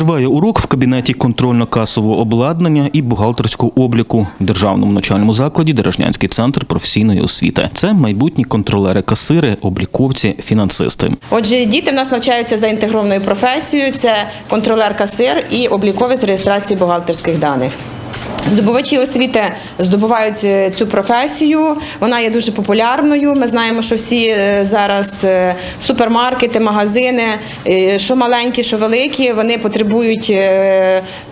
Триває урок в кабінеті контрольно-касового обладнання і бухгалтерського обліку в державному навчальному закладі Дережнянський центр професійної освіти. Це майбутні контролери, касири, обліковці, фінансисти. Отже, діти в нас навчаються за інтегрованою професією: це контролер-касир і обліковець з реєстрації бухгалтерських даних. Здобувачі освіти здобувають е, цю професію. Вона є дуже популярною. Ми знаємо, що всі е, зараз е, супермаркети, магазини, що маленькі, що великі, вони потребують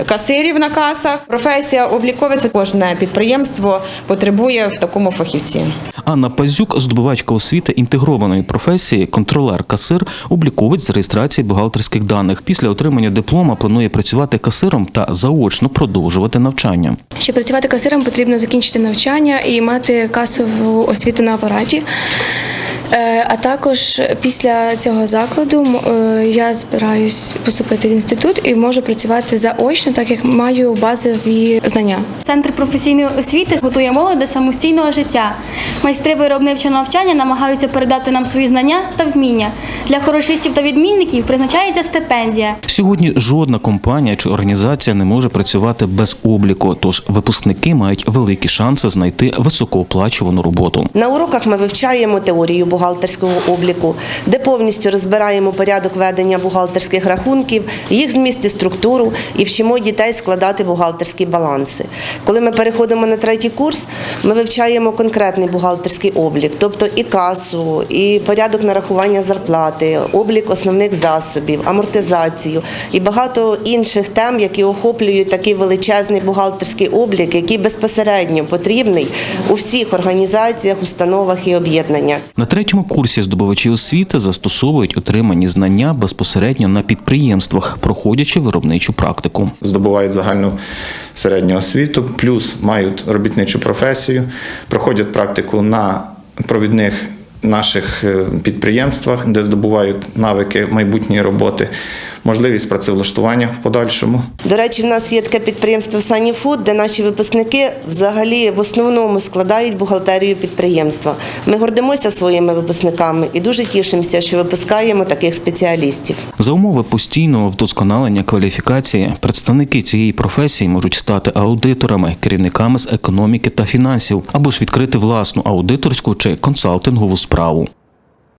касирів на касах. Професія обліковець кожне підприємство потребує в такому фахівці. Анна Пазюк, здобувачка освіти інтегрованої професії, контролер, касир, обліковець з реєстрації бухгалтерських даних. Після отримання диплома планує працювати касиром та заочно продовжувати навчання. Щоб працювати касиром, потрібно закінчити навчання і мати касову освіту на апараті. Е, А також після цього закладу е, я збираюсь поступити в інститут і можу працювати заочно, так як маю базові знання. Центр професійної освіти готує молодь до самостійного життя. Майстри виробничого навчання намагаються передати нам свої знання та вміння. Для хорошистів та відмінників призначається стипендія. Сьогодні жодна компанія чи організація не може працювати без обліку, тож випускники мають великі шанси знайти високооплачувану роботу. На уроках ми вивчаємо теорію бухгалтерського обліку, де повністю розбираємо порядок ведення бухгалтерських рахунків, їх зміст і структуру і вчимо дітей складати бухгалтерські баланси. Коли ми переходимо на третій курс, ми вивчаємо конкретний бухгалтерський облік, тобто і касу, і порядок нарахування зарплати, облік основних засобів, амортизацію і багато інших тем, які охоплюють такий величезний бухгалтерський облік, який безпосередньо потрібний у всіх організаціях, установах і об'єднаннях. На третьому курсі здобувачі освіти застосовують отримані знання безпосередньо на підприємствах, проходячи виробничу практику. здобувають загальну середню освіту, плюс мають робітничу професію, проходять практику на провідних наших е, підприємствах, де здобувають навики майбутньої роботи, можливість працевлаштування в подальшому. До речі, в нас є таке підприємство Саніфуд, де наші випускники взагалі в основному складають бухгалтерію підприємства. Ми гордимося своїми випускниками і дуже тішимося, що випускаємо таких спеціалістів. За умови постійного вдосконалення кваліфікації представники цієї професії можуть стати аудиторами, керівниками з економіки та фінансів або ж відкрити власну аудиторську чи консалтингову справу.